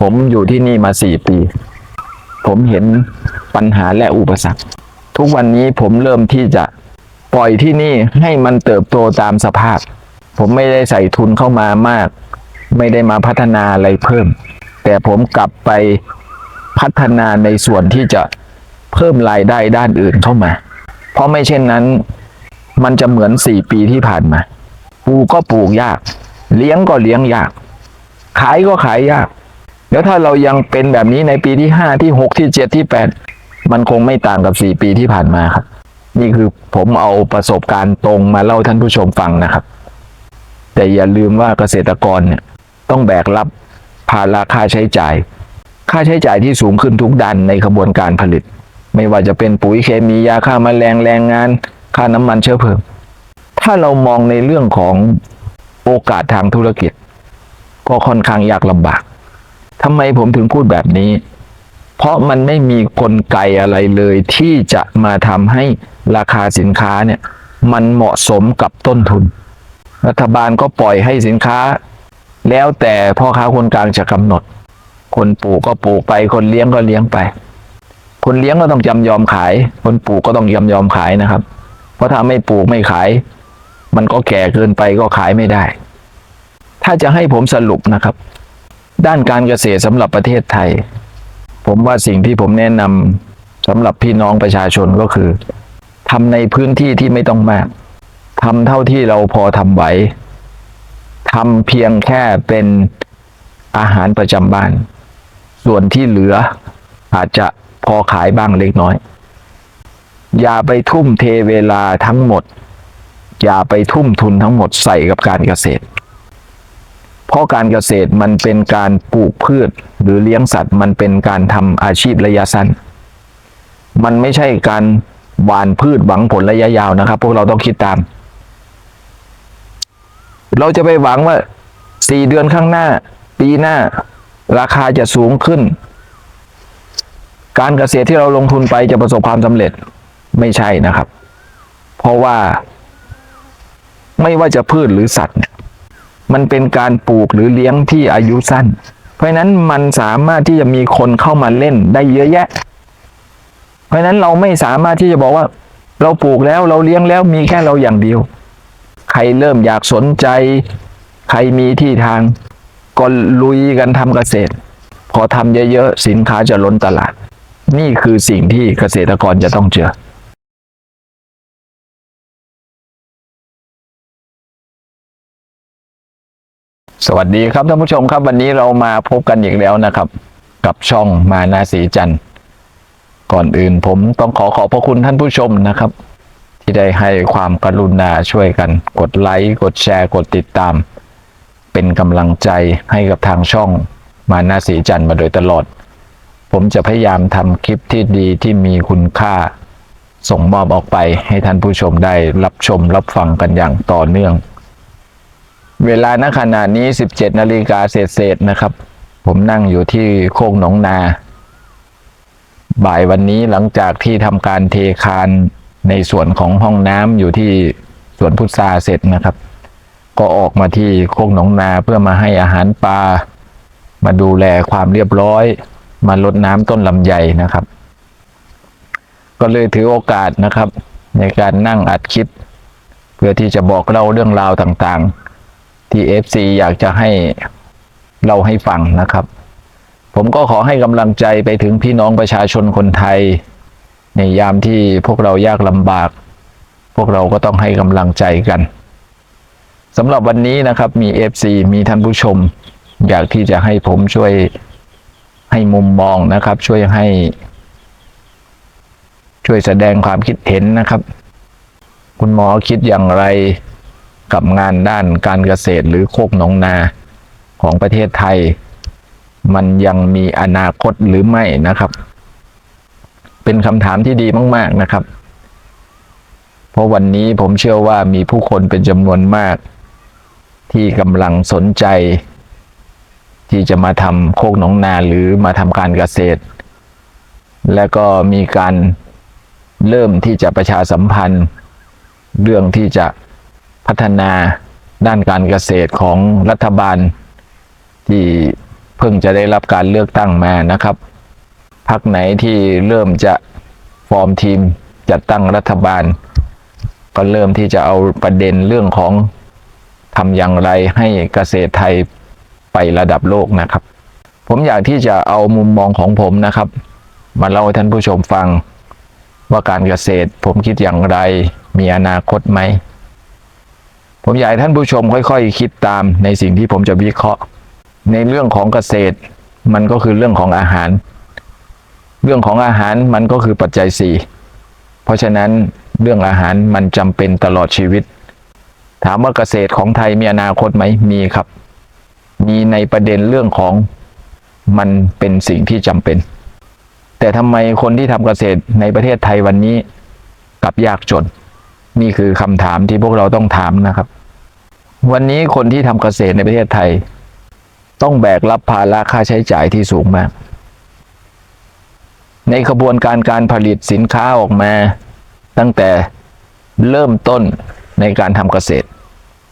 ผมอยู่ที่นี่มาสี่ปี ผมเห็นปัญหาและอุปสรรค ทุกวันนี้ผมเริ่มที่จะปล่อยที่นี่ให้มันเติบโตตามสภาพ ผมไม่ได้ใส่ทุนเข้ามามาก ไม่ได้มาพัฒนาอะไรเพิ่ม แต่ผมกลับไปพัฒนาในส่วนที่จะเพิ่มรายได้ด้านอื่นเข้ามา เพราะไม่เช่นนั้น มันจะเหมือนสี่ปีที่ผ่านมา ปลูกก็ปลูกยาก เลี้ยงก็เลี้ยงยาก ขายก็ขายยาก แล้วถ้าเรายังเป็นแบบนี้ในปีที่ห้าที่หกที่เจ็ดที่แปดมันคงไม่ต่างกับสี่ปีที่ผ่านมาครับ นี่คือผมเอาประสบการณ์ตรงมาเล่าท่านผู้ชมฟังนะครับ แต่อย่าลืมว่าเกษตรกรเนี่ยต้องแบกรับภาระค่าใช้จ่าย ค่าใช้จ่ายที่สูงขึ้นทุกด้านในกระบวนการผลิต ไม่ว่าจะเป็นปุ๋ยเคมียาฆ่าแมลงแรงงาน ค่าน้ำมันเชื้อเพลิง ถ้าเรามองในเรื่องของโอกาสทางธุรกิจ ก็ค่อนข้างยากลำบากำไมผมถึงพูดแบบนี้ เพราะมันไม่มีกลไกอะไรเลยที่จะมาทำให้ราคาสินค้าเนี่ย มันเหมาะสมกับต้นทุน รัฐบาลก็ปล่อยให้สินค้า แล้วแต่พ่อค้าคนกลางจะกำหนด คนปลูกก็ปลูกไป คนเลี้ยงก็เลี้ยงไป คนเลี้ยงก็ต้องจำยอมขาย คนปลูกก็ต้องยำยอมขายนะครับ เพราะถ้าไม่ปลูกไม่ขาย มันก็แก่เกินไปก็ขายไม่ได้ ถ้าจะให้ผมสรุปนะครับ ด้านการเกษตรสำหรับประเทศไทย ผมว่าสิ่งที่ผมแนะนำสำหรับพี่น้องประชาชนก็คือทำในพื้นที่ที่ไม่ต้องมากทำเท่าที่เราพอทำไหวทำเพียงแค่เป็นอาหารประจำบ้าน ส่วนที่เหลืออาจจะพอขายบ้างเล็กน้อย อย่าไปทุ่มเทเวลาทั้งหมด อย่าไปทุ่มทุนทั้งหมดใส่กับการเกษตร ราะการเกษตรมันเป็นการปลูกพืช หรือเลี้ยงสัตว์ มันเป็นการทำอาชีพระยะสั้น มันไม่ใช่การหว่านพืชหวังผลระยะยาวนะครับ พวกเราต้องคิดตาม เราจะไปหวังว่าสี่เดือนข้างหน้า ปีหน้า ราคาจะสูงขึ้น การเกษตรที่เราลงทุนไปจะประสบความสำเร็จไม่ใช่นะครับ เพราะว่า ไม่ว่าจะพืชหรือสัตว์เนี่ย มันเป็นการปลูกหรือเลี้ยงที่อายุสั้น เพราะนั้นมันสามารถที่จะมีคนเข้ามาเล่นได้เยอะแยะ เพราะนั้นเราไม่สามารถที่จะบอกว่า เราปลูกแล้วเราเลี้ยงแล้วมีแค่เราอย่างเดียว ใครเริ่มอยากสนใจ ใครมีที่ทางก็ลุยกันทำเกษตร พอทำเยอะๆสินค้าจะล้นตลาด นี่คือสิ่งที่เกษตรกรจะต้องเจอ สวัสดีครับท่านผู้ชมครับวันนี้เรามาพบกันอีกแล้วนะครับ กับช่องมานาสีจันทร์ก่อนอื่นผมต้องขอขอบพระคุณท่านผู้ชมนะครับ ที่ได้ให้ความกรุณาช่วยกัน กดไลค์กดแชร์กดติดตาม เป็นกำลังใจให้กับทางช่องมานาสีจันทร์มาโดยตลอด ผมจะพยายามทำคลิปที่ดีที่มีคุณค่า ส่งมอบออกไปให้ท่านผู้ชมได้รับชมรับฟังกันอย่างต่อเนื่อง เวลาณขณะนี้ 17 นาฬิกาเศษๆนะครับ ผมนั่งอยู่ที่โคกหนองนา บ่ายวันนี้หลังจากที่ทำการเทคานในส่วนของห้องน้ำอยู่ที่สวนพุทราเสร็จนะครับ ก็ออกมาที่โคกหนองนาเพื่อมาให้อาหารปลามาดูแลความเรียบร้อย มาลดน้ำต้นลำไยนะครับ ก็เลยถือโอกาสนะครับ ในการนั่งอัดคลิป เพื่อที่จะบอกเล่าเรื่องราวต่างๆ ที่ FC อยากจะให้เราให้ฟังนะครับ ผมก็ขอให้กำลังใจไปถึงพี่น้องประชาชนคนไทย ในยามที่พวกเรายากลำบาก พวกเราก็ต้องให้กำลังใจกันสำหรับวันนี้นะครับมี FC มีท่านผู้ชม อยากที่จะให้ผมช่วยให้มุมมองนะครับ ช่วยให้ ช่วยแสดงความคิดเห็นนะครับ คุณหมอคิดอย่างไร กับงานด้านการเกษตรหรือโคกหนองนาของประเทศไทย มันยังมีอนาคตหรือไม่นะครับ เป็นคำถามที่ดีมาก ๆนะครับ เพราะวันนี้ผมเชื่อว่ามีผู้คนเป็นจำนวนมาก ที่กำลังสนใจ ที่จะมาทำโคกหนองนาหรือมาทำการเกษตร และก็มีการเริ่มที่จะประชาสัมพันธ์ เรื่องที่จะ พัฒนาด้านการเกษตรของรัฐบาล ที่เพิ่งจะได้รับการเลือกตั้งมานะครับพักไหนที่เริ่มจะฟอร์มทีมจัดตั้งรัฐบาล ก็เริ่มที่จะเอาประเด็นเรื่องของทำอย่างไรให้เกษตรไทยไประดับโลกนะครับ ผมอยากที่จะเอามุมมองของผมนะครับ มาเล่าให้ท่านผู้ชมฟัง ว่าการเกษตรผมคิดอย่างไรมีอนาคตไหม ผมอยากให้ท่านผู้ชมค่อย ๆ คิดตามในสิ่งที่ผมจะวิเคราะห์ ในเรื่องของเกษตร มันก็คือเรื่องของอาหาร เรื่องของอาหารมันก็คือปัจจัยสี่เพราะฉะนั้นเรื่องอาหารมันจำเป็นตลอดชีวิต ถามว่าเกษตรของไทยมีอนาคตไหมมีครับ มีในประเด็นเรื่องของมันเป็นสิ่งที่จำเป็น แต่ทำไมคนที่ทำเกษตรในประเทศไทยวันนี้กลับยากจน นี่คือคำถามที่พวกเราต้องถามนะครับ วันนี้คนที่ทำเกษตรในประเทศไทย ต้องแบกรับภาระค่าใช้จ่ายที่สูงมาก ในขบวนการการผลิตสินค้าออกมา ตั้งแต่เริ่มต้นในการทำเกษตร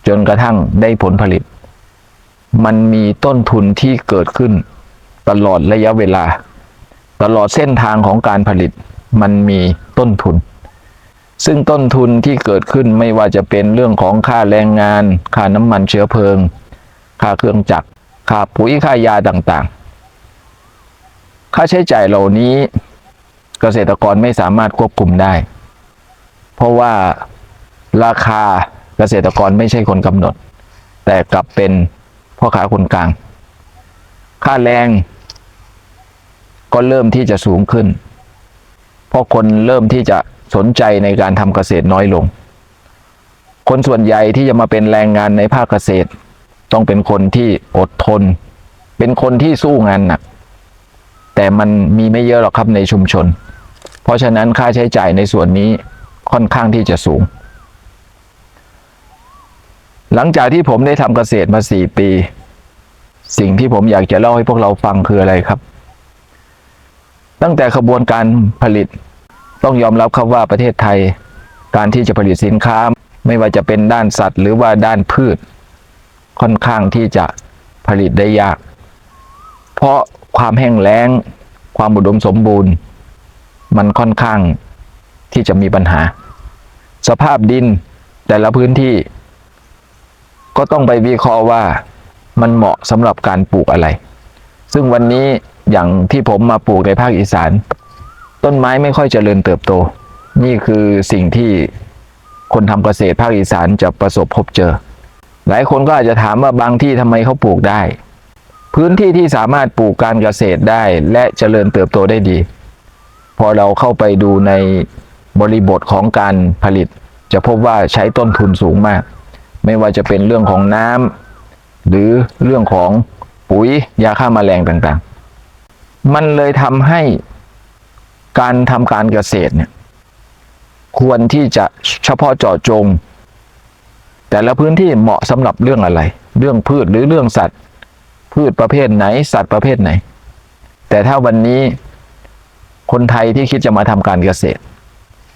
จนกระทั่งได้ผลผลิต มันมีต้นทุนที่เกิดขึ้น ตลอดระยะเวลา ตลอดเส้นทางของการผลิต มันมีต้นทุน ซึ่งต้นทุนที่เกิดขึ้นไม่ว่าจะเป็นเรื่องของค่าแรงงาน ค่าน้ำมันเชื้อเพลิง ค่าเครื่องจักร ค่าปุ๋ยค่ายาต่างๆ ค่าใช้จ่ายเหล่านี้เกษตรกรไม่สามารถควบคุมได้ เพราะว่าราคาเกษตรกรไม่ใช่คนกำหนด แต่กลับเป็นพ่อค้าคนกลาง ค่าแรงก็เริ่มที่จะสูงขึ้น เพราะคนเริ่มที่จะ สนใจในการทำเกษตรน้อยลง คนส่วนใหญ่ที่จะมาเป็นแรงงานในภาคเกษตร ต้องเป็นคนที่อดทน เป็นคนที่สู้งานหนัก แต่มันมีไม่เยอะหรอกครับในชุมชน เพราะฉะนั้นค่าใช้จ่ายในส่วนนี้ค่อนข้างที่จะสูง หลังจากที่ผมได้ทำเกษตรมาสี่ปี สิ่งที่ผมอยากจะเล่าให้พวกเราฟังคืออะไรครับ ตั้งแต่ขบวนการผลิต ต้องยอมรับครับว่าประเทศไทย การที่จะผลิตสินค้า ไม่ว่าจะเป็นด้านสัตว์ หรือว่าด้านพืช ค่อนข้างที่จะผลิตได้ยาก เพราะความแห้งแล้ง ความอุดมสมบูรณ์ มันค่อนข้างที่จะมีปัญหา สภาพดินแต่ละพื้นที่ ก็ต้องไปวิเคราะห์ว่ามันเหมาะสำหรับการปลูกอะไร ซึ่งวันนี้อย่างที่ผมมาปลูกในภาคอีสาน ต้นไม้ไม่ค่อยเจริญเติบโต นี่คือสิ่งที่คนทำเกษตรภาคอีสานจะประสบพบเจอ หลายคนก็อาจจะถามว่าบางที่ทำไมเขาปลูกได้ พื้นที่ที่สามารถปลูกการเกษตรได้และเจริญเติบโตได้ดี พอเราเข้าไปดูในบริบทของการผลิต จะพบว่าใช้ต้นทุนสูงมาก ไม่ว่าจะเป็นเรื่องของน้ำหรือเรื่องของปุ๋ยยาฆ่ามาแมลงต่างๆ มันเลยทำให้ การทำการเกษตรเนี่ยควรที่จะเฉพาะเจาะจง แต่ละพื้นที่เหมาะสำหรับเรื่องอะไร เรื่องพืชหรือเรื่องสัตว์ พืชประเภทไหน สัตว์ประเภทไหน แต่ถ้าวันนี้คนไทยที่คิดจะมาทำการเกษตร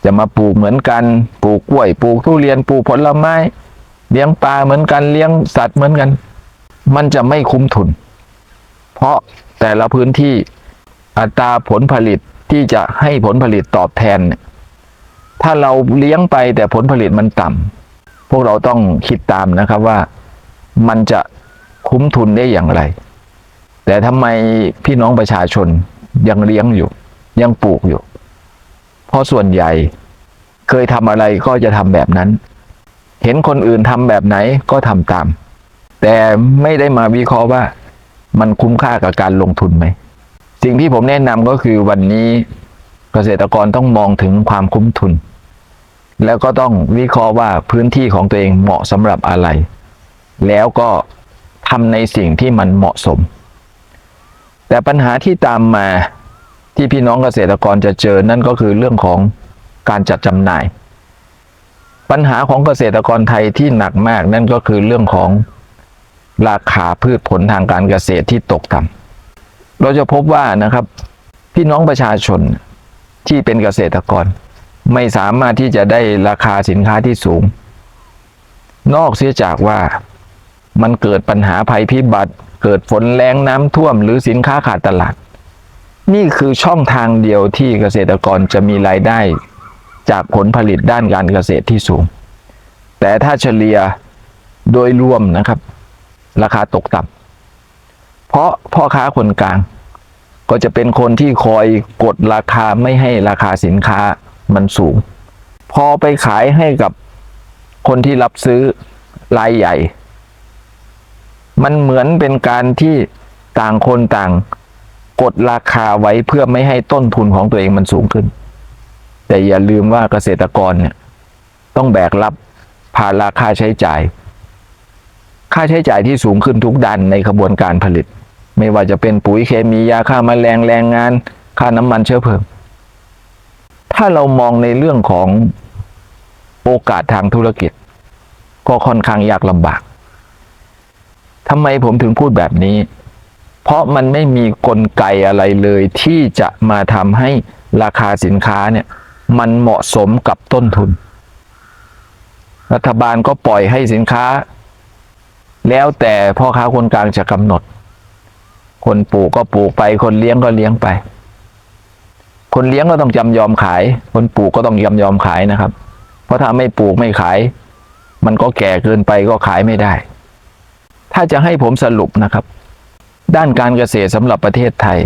จะมาปลูกเหมือนกันปลูกกล้วยปลูกทุเรียนปลูกผลไม้เลี้ยงปลาเหมือนกันเลี้ยงสัตว์เหมือนกัน มันจะไม่คุ้มทุน เพราะแต่ละพื้นที่อัตราผลผลิต ที่จะให้ผลผลิตตอบแทนเนี่ยถ้าเราเลี้ยงไปแต่ผลผลิตมันต่ำพวกเราต้องคิดตามนะครับว่ามันจะคุ้มทุนได้อย่างไร แต่ทำไมพี่น้องประชาชนยังเลี้ยงอยู่ ยังปลูกอยู่ เพราะส่วนใหญ่เคยทำอะไรก็จะทำแบบนั้น เห็นคนอื่นทำแบบไหนก็ทำตาม แต่ไม่ได้มาวิเคราะห์ว่ามันคุ้มค่ากับการลงทุนไหม สิ่งที่ผมแนะนำก็คือวันนี้เกษตรกรต้องมองถึงความคุ้มทุน แล้วก็ต้องวิเคราะห์ว่าพื้นที่ของตัวเองเหมาะสำหรับอะไร แล้วก็ทำในสิ่งที่มันเหมาะสม แต่ปัญหาที่ตามมาที่พี่น้องเกษตรกรจะเจอนั่นก็คือเรื่องของการจัดจำหน่าย ปัญหาของเกษตรกรไทยที่หนักมากนั่นก็คือเรื่องของราคาพืชผลทางการเกษตรที่ตกต่ำ เราจะพบว่านะครับ พี่น้องประชาชนที่เป็นเกษตรกร ไม่สามารถที่จะได้ราคาสินค้าที่สูง นอกเสียจากว่ามันเกิดปัญหาภัยพิบัติ เกิดฝนแรงน้ำท่วม หรือสินค้าขาดตลาด นี่คือช่องทางเดียวที่เกษตรกรจะมีรายได้ จากผลผลิตด้านการเกษตรที่สูง แต่ถ้าเฉลี่ยโดยรวมนะครับ ราคาตกต่ำ เพราะพ่อค้าคนกลาง ก็จะเป็นคนที่คอยกดราคาไม่ให้ราคาสินค้ามันสูง พอไปขายให้กับคนที่รับซื้อรายใหญ่ มันเหมือนเป็นการที่ต่างคนต่างกดราคาไว้เพื่อไม่ให้ต้นทุนของตัวเองมันสูงขึ้น แต่อย่าลืมว่าเกษตรกรเนี่ยต้องแบกรับภาระค่าใช้จ่าย ค่าใช้จ่ายที่สูงขึ้นทุกด้านในขบวนการผลิต ไม่ว่าจะเป็นปุ๋ยเคมียาฆ่ามาแมลงแรงงาน ค่าน้ำมันเชื้อเพลิง ถ้าเรามองในเรื่องของโอกาสทางธุรกิจ ก็ค่อนข้างยากลำบากทำไมผมถึงพูดแบบนี้ เพราะมันไม่มีกลไกอะไรเลยที่จะมาทำให้ราคาสินค้าเนี่ย มันเหมาะสมกับต้นทุน รัฐบาลก็ปล่อยให้สินค้า แล้วแต่พ่อค้าคนกลางจะกำหนด คนปลูกก็ปลูกไป คนเลี้ยงก็เลี้ยงไป คนเลี้ยงก็ต้องจำยอมขาย คนปลูกก็ต้องยำยอมขายนะครับ เพราะถ้าไม่ปลูกไม่ขาย มันก็แก่เกินไปก็ขายไม่ได้ ถ้าจะให้ผมสรุปนะครับ ด้านการเกษตรสำหรับประเทศไทย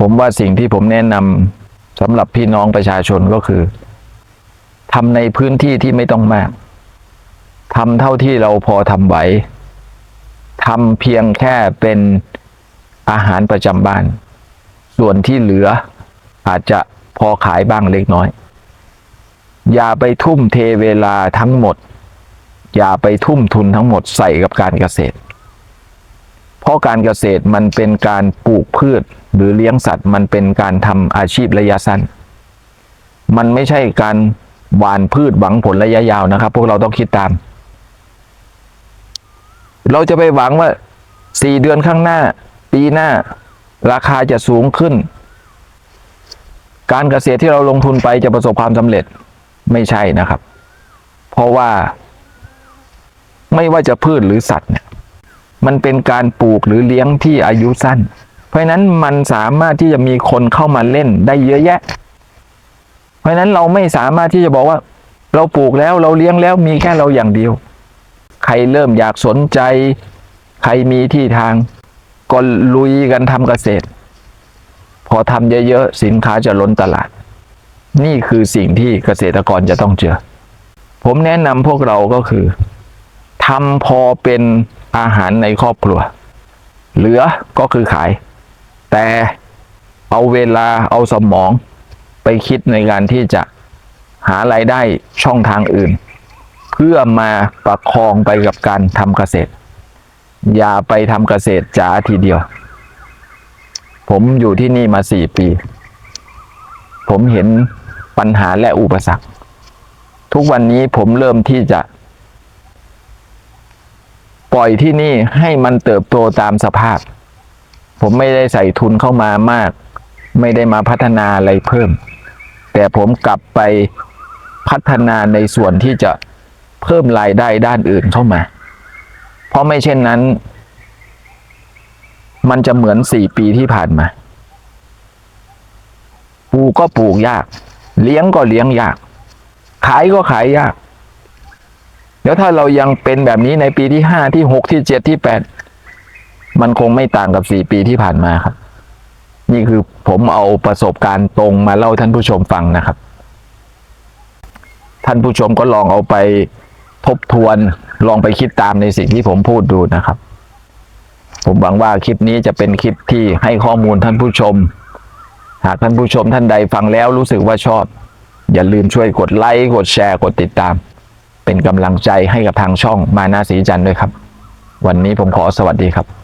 ผมว่าสิ่งที่ผมแนะนำสำหรับพี่น้องประชาชนก็คือทำในพื้นที่ที่ไม่ต้องมากทำเท่าที่เราพอทำไหว ทำเพียงแค่เป็นอาหารประจำบ้าน ส่วนที่เหลืออาจจะพอขายบ้างเล็กน้อย อย่าไปทุ่มเทเวลาทั้งหมด อย่าไปทุ่มทุนทั้งหมดใส่กับการเกษตร เพราะการเกษตรมันเป็นการปลูกพืชหรือเลี้ยงสัตว์มันเป็นการทำอาชีพระยะสั้น มันไม่ใช่การหว่านพืชหวังผลระยะยาวนะครับ พวกเราต้องคิดตาม เราจะไปหวังว่าสี่เดือนข้างหน้า ปีหน้า ราคาจะสูงขึ้น การเกษตรที่เราลงทุนไปจะประสบความสำเร็จไม่ใช่นะครับ เพราะว่า ไม่ว่าจะพืชหรือสัตว์เนี่ยมันเป็นการปลูกหรือเลี้ยงที่อายุสั้น เพราะนั้นมันสามารถที่จะมีคนเข้ามาเล่นได้เยอะแยะ เพราะนั้นเราไม่สามารถที่จะบอกว่า เราปลูกแล้วเราเลี้ยงแล้วมีแค่เราอย่างเดียว รเริ่มอยากสนใจ ใครมีที่ทางก็ลุยกันทำเกษตร พอทำเยอะๆสินค้าจะล้นตลาด นี่คือสิ่งที่เกษตรกรจะต้องเจอ ผมแนะนำพวกเราก็คือทำพอเป็นอาหารในครอบครัว เหลือก็คือขาย แต่เอาเวลาเอาสมองไปคิดในการที่จะหารายได้ช่องทางอื่น พื่อมาประคองไปกับการทำเกษตร อย่าไปทำเกษตรจ๋าทีเดียว ผมอยู่ที่นี่มาสี่ปี ผมเห็นปัญหาและอุปสรรค ทุกวันนี้ผมเริ่มที่จะ ปล่อยที่นี่ให้มันเติบโตตามสภาพ ผมไม่ได้ใส่ทุนเข้ามามาก ไม่ได้มาพัฒนาอะไรเพิ่ม แต่ผมกลับไปพัฒนาในส่วนที่จะ เพิ่มรายได้ด้านอื่นเข้ามา เพราะไม่เช่นนั้น มันจะเหมือนสี่ปีที่ผ่านมาปลูกก็ปลูกยาก เลี้ยงก็เลี้ยงยาก ขายก็ขายยากแล้วถ้าเรายังเป็นแบบนี้ในปีที่ห้าที่หกที่เจ็ดที่แปดมันคงไม่ต่างกับสี่ปีที่ผ่านมาครับ นี่คือผมเอาประสบการณ์ตรงมาเล่าท่านผู้ชมฟังนะครับ ท่านผู้ชมก็ลองเอาไป บทวนลองไปคิดตามในสิ่งที่ผมพูดดูนะครับ ผมหวังว่าคลิปนี้จะเป็นคลิปที่ให้ข้อมูลท่านผู้ชม หากท่านผู้ชมท่านใดฟังแล้วรู้สึกว่าชอบ อย่าลืมช่วยกดไลค์กดแชร์กดติดตาม เป็นกำลังใจให้กับทางช่องมานาสีจันทร์ด้วยครับ วันนี้ผมขอสวัสดีครับ